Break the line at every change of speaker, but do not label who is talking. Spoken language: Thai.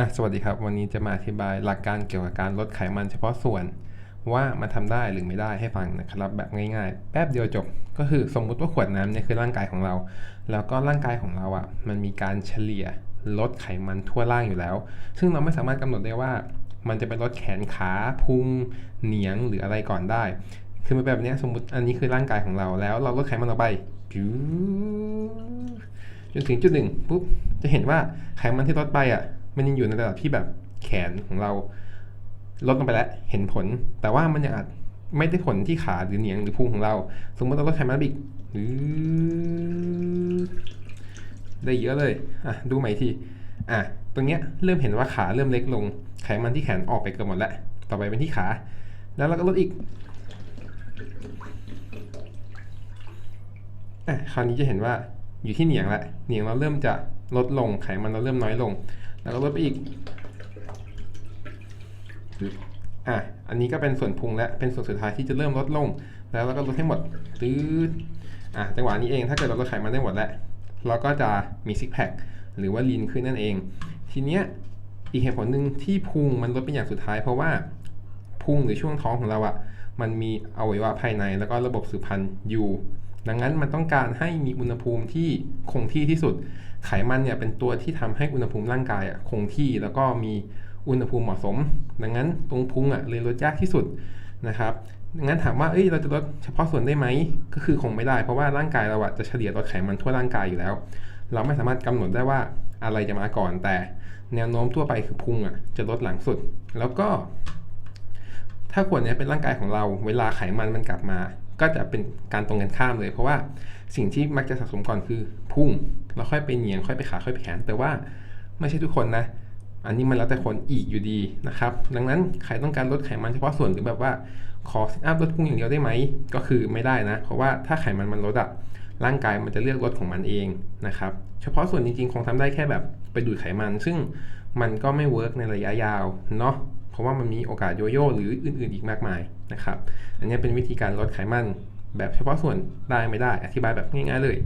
อะสวัสดีครับ วันนี้จะมาอธิบายหลักการเกี่ยวกับการลดไขมันเฉพาะส่วน ว่ามันทำได้หรือไม่ได้ให้ฟังนะครับ แบบง่ายๆ แป๊บเดียวจบ ก็คือสมมุติว่าขวดน้ำเนี่ยคือร่างกายของเรา แล้วก็ร่างกายของเราอะมันมีการเฉลี่ยลดไขมันทั่วร่างอยู่แล้ว ซึ่งเราไม่สามารถกำหนดได้ว่า มันจะไปลดแขนขาพุงเหนียงหรืออะไรก่อนได้ คือมันแบบนี้สมมติอันนี้คือร่างกายของเราแล้วเราลดไขมันออกไปจนถึงจุดหนึ่งปุ๊บจะเห็นว่าไขมันที่ลดไปอะ มันยังอยู่ในระดับที่แบบแขนของเราลดลงไปแล้วเห็นผล แต่ว่ามันยังอาจไม่ได้ผลที่ขาหรือเหนียงหรือพุงของเรา สมมติเราลดไขมันอีกหรือได้เยอะเลยอะดูใหม่ทีอะตรงเนี้ยเริ่มเห็นว่าขาเริ่มเล็กลง ไขมันที่แขนออกไปเกือบหมดแล้ว ต่อไปเป็นที่ขา แล้วเราก็ลดอีกอะคราวนี้จะเห็นว่าอยู่ที่เหนียงแล้วเหนียงเราเริ่มจะลดลง ไขมันเราเริ่มน้อยลง แล้วก็ลดไปอีกอะอันนี้ก็เป็นส่วนพุงและเป็นส่วนสุดท้ายที่จะเริ่มลดลง แล้วเราก็ลดให้หมดตืดอะจังหวะนี้เองถ้าเกิดเราลดไขมันได้หมดแล้วเราก็จะมีซิกแพคหรือว่าลีนขึ้นนั่นเอง ทีเนี้ยอีกเหตุผลหนึ่งที่พุงมันลดเป็นอย่างสุดท้าย เพราะว่าพุงหรือช่วงท้องของเราอะ่ะมันมีอวัยวะภายในแล้วก็ระบบสืบพันธุ์อยู่ ดังนั้นมันต้องการให้มีอุณหภูมิที่คงที่ที่สุด ไขมันเนี่ยเป็นตัวที่ทำให้อุณหภูมิร่างกายอะคงที่แล้วก็มีอุณหภูมิเหมาะสม ดังนั้นตรงพุงอะเลยลดยากที่สุดนะครับดังนั้นถามว่าเอ้ยเราจะลดเฉพาะส่วนได้ไหมก็คือคงไม่ได้ เพราะว่าร่างกายเราอะจะเฉลี่ยลดไขมันทั่วร่างกายอยู่แล้ว เราไม่สามารถกำหนดได้ว่าอะไรจะมาก่อนแต่แนวโน้มทั่วไปคือพุงอะจะลดหลังสุด แล้วก็ ถ้าขวดเนี้ยเป็นร่างกายของเรา เวลาไขมันมันกลับมา ก็จะเป็นการตรงกันข้ามเลย เพราะว่าสิ่งที่มักจะสะสมก่อนคือพุ่งแล้วค่อยไปเหนียงค่อยไปขาค่อยไปแขน แต่ว่าไม่ใช่ทุกคนนะ อันนี้มันแล้วแต่คนอีกอยู่ดีนะครับ ดังนั้นใครต้องการลดไขมันเฉพาะส่วนหรือแบบว่าขอซิทอัพลดพุงอย่างเดียวได้ไหมก็คือไม่ได้นะ เพราะว่าถ้าไขมันมันลดอะร่างกายมันจะเลือกลดของมันเองนะครับ เฉพาะส่วนจริงๆ คงทำได้แค่แบบไปดูดไขมัน ซึ่งมันก็ไม่เวิร์กในระยะยาวเนาะ ราะว่ามันมีโอกาสโยโย่หรืออื่นๆอีกมากมายนะครับ อันนี้เป็นวิธีการลดไขมันแบบเฉพาะส่วนได้ไม่ได้อธิบายแบบง่ายๆเลย